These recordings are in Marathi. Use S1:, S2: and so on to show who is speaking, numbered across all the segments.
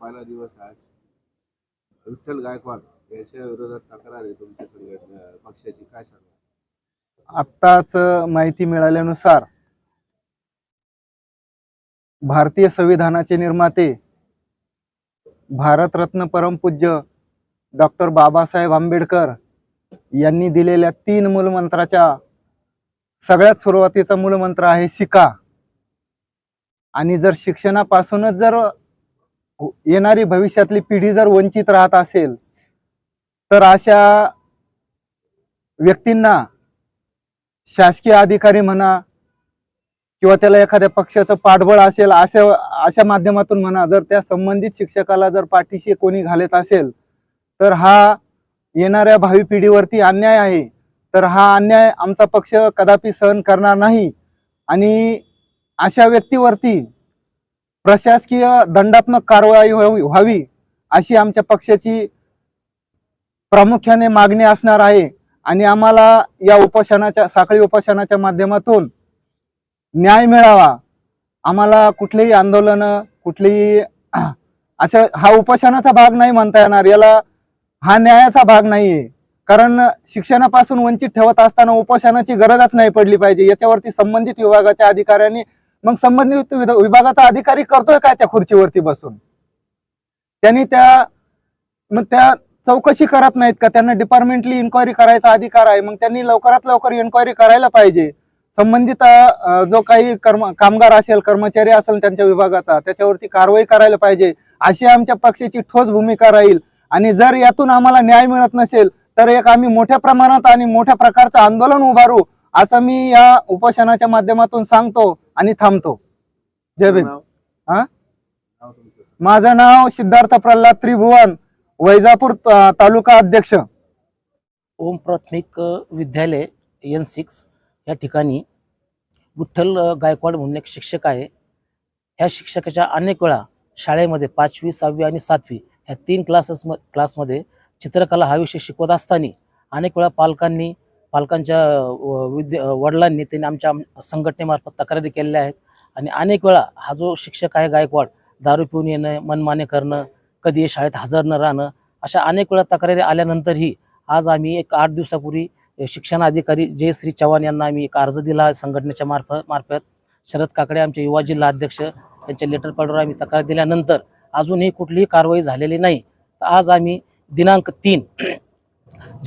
S1: पहिला दिवस आज. विठ्ठल गायकवाड याच्या विरोधात तक्रार आहे तुमच्या संघटना पक्षाची. काय सांगा
S2: आत्ताच माहिती मिळाल्यानुसार भारतीय संविधानाचे निर्माते भारतरत्न परमपूज्य डॉक्टर बाबासाहेब आंबेडकर यांनी दिलेल्या तीन मूलमंत्राच्या सगळ्यात सुरुवातीचा मूलमंत्र आहे शिका. आणि जर शिक्षणापासूनच जर येणारी भविष्यातली पिढी जर वंचित राहत असेल तर अशा व्यक्तींना शासकीय अधिकारी म्हणा किंवा त्याला एखाद्या पक्षाचं पाठबळ असेल अशा अशा माध्यमातून म्हणा जर त्या संबंधित शिक्षकाला जर पाठीशी कोणी घालत असेल तर हा येणाऱ्या भावी पिढीवरती अन्याय आहे. तर हा अन्याय आमचा पक्ष कदापि सहन करणार नाही. आणि अशा व्यक्तीवरती प्रशासकीय दंडात्मक कारवाई व्हावी व्हावी अशी आमच्या पक्षाची प्रामुख्याने मागणी असणार आहे. आणि आम्हाला या उपोषणाच्या साखळी उपोषणाच्या माध्यमातून न्याय मिळावा. आम्हाला कुठलेही आंदोलन कुठलीही असं हा उपोषणाचा भाग नाही म्हणता येणार. याला हा न्यायाचा भाग नाहीये. कारण शिक्षणापासून वंचित ठेवत असताना उपोषणाची गरजच नाही पडली पाहिजे. याच्यावरती संबंधित विभागाच्या अधिकाऱ्यांनी मग संबंधित विभागाचा अधिकारी करतोय काय त्या खुर्चीवरती बसून? त्यांनी त्या मग त्या चौकशी करत नाहीत का? त्यांना डिपार्टमेंटली इन्क्वायरी करायचा अधिकार आहे. मग त्यांनी लवकरात लवकर इन्क्वायरी करायला पाहिजे. संबंधित जो काही कर्म कामगार असेल कर्मचारी असेल त्यांच्या विभागाचा त्याच्यावरती कारवाई करायला पाहिजे. अशी आमच्या पक्षाची ठोस भूमिका राहील. आणि जर यातून आम्हाला न्याय मिळत नसेल तर एक आम्ही मोठ्या प्रमाणात आणि मोठ्या प्रकारचं आंदोलन उभारू. असं मी या उपोषणाच्या माध्यमातून सांगतो आणि थांबतो. जय भीम? हा? माझं नाव सिद्धार्थ प्रल्हाद त्रिभुवन वैजापूर तालुका अध्यक्ष.
S3: ओम प्राथमिक विद्यालय एन सिक्स या ठिकाणी विठ्ठल गायकवाड म्हणून एक शिक्षक आहे. ह्या शिक्षकाच्या अनेक वेळा शाळेमध्ये पाचवी सहावी आणि सातवी ह्या तीन क्लासेस म क्लासमध्ये चित्रकला हा विषय शिकवत असताना अनेक वेळा पालकांनी पालकांच्या विद्या वडिलांनी त्यांनी आमच्या संघटनेमार्फत तक्रारी केलेल्या आहेत. आणि अनेक वेळा हा जो शिक्षक आहे गायकवाड दारू पिऊन येणं मनमाने करणं कधी शाळेत हजर न राहणं अशा अनेक वेळा तक्रारी आल्यानंतरही आज आम्ही एक आठ दिवसापूर्वी शिक्षण अधिकारी जयश्री चव्हाण यांना आम्ही एक अर्ज दिला संघटनेच्या मार्फत मार्फत. शरद काकडे आमचे युवा जिल्हा अध्यक्ष त्यांच्या लेटर पॅडवर आम्ही तक्रार दिल्यानंतर अजूनही कुठलीही कारवाई झालेली नाही. तर आज आम्ही दिनांक तीन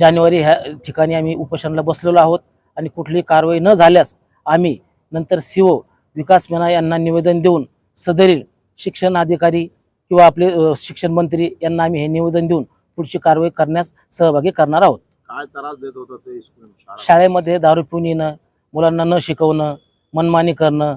S3: जानेवारी ह्या ठिकाणी आम्ही उपोषणाला बसलेलो आहोत आणि कुठलीही कारवाई न झाल्यास आम्ही नंतर सीओ विकास मेना यांना निवेदन देऊन सदरील शिक्षण अधिकारी किंवा आपले शिक्षण मंत्री यांना आम्ही हे निवेदन देऊन पुढची कारवाई करण्यास सहभागी करणार आहोत.
S1: काय त्रास देत होता ते
S3: शाळेमध्ये दारू पिऊन येणं मुलांना न शिकवणं मनमानी करणं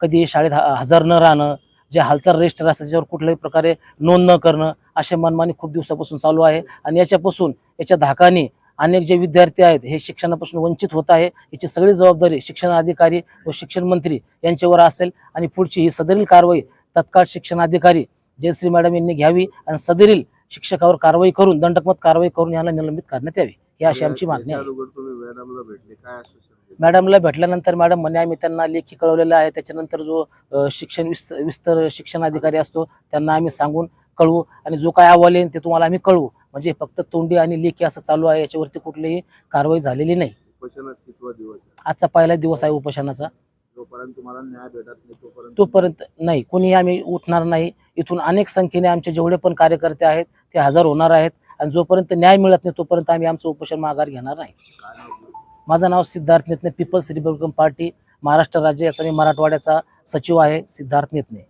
S3: कधी शाळेत ह- हजर न राहणं जे हालचाल रजिस्टर असतात त्याच्यावर कुठल्याही प्रकारे नोंद न करणं असे मनमानी खूप दिवसापासून चालू आहे. आणि याच्यापासून याच्या धाकाने अनेक जे विद्यार्थी आहेत हे शिक्षणापासून वंचित होत आहे. याची सगळी जबाबदारी शिक्षण अधिकारी व शिक्षण मंत्री यांच्यावर असेल. आणि पुढची ही सदरील कारवाई तत्काळ शिक्षण अधिकारी जयश्री मॅडम यांनी घ्यावी आणि सदरील शिक्षकावर कारवाई करून दंडकमत कारवाई करून यांना निलंबित करण्यात यावी. ही अशी आमची मागणी आहे.
S1: मॅडमला
S3: भेटल्यानंतर मॅडम म्हणे आम्ही त्यांना लेखी कळवलेलं आहे. त्याच्यानंतर जो शिक्षण विस्त विस्तर शिक्षण अधिकारी असतो त्यांना आम्ही सांगून कळवू आणि जो काय अहवाल येईल ते तुम्हाला आम्ही कळवू. म्हणजे फक्त तोंडी आणि लेखी असं चालू आहे याच्यावरती कुठलीही कारवाई झालेली नाही. आजचा पहिला दिवस आहे उपोषणाचा.
S1: तोपर्यंत?
S3: नाही. कोणी आम्ही उठणार नाही. इथून अनेक संख्येने आमचे जेवढे पण कार्यकर्ते आहेत ते हजर होणार आहेत. आणि जोपर्यंत न्याय मिळत नाही तोपर्यंत आम्ही आमचं उपोषण माघार घेणार नाही? माझं नाव Siddharth Netane People's Republican Party Maharashtra राज्य याचा मी मराठवाड्याचा सचिव आहे सिद्धार्थ नेतने.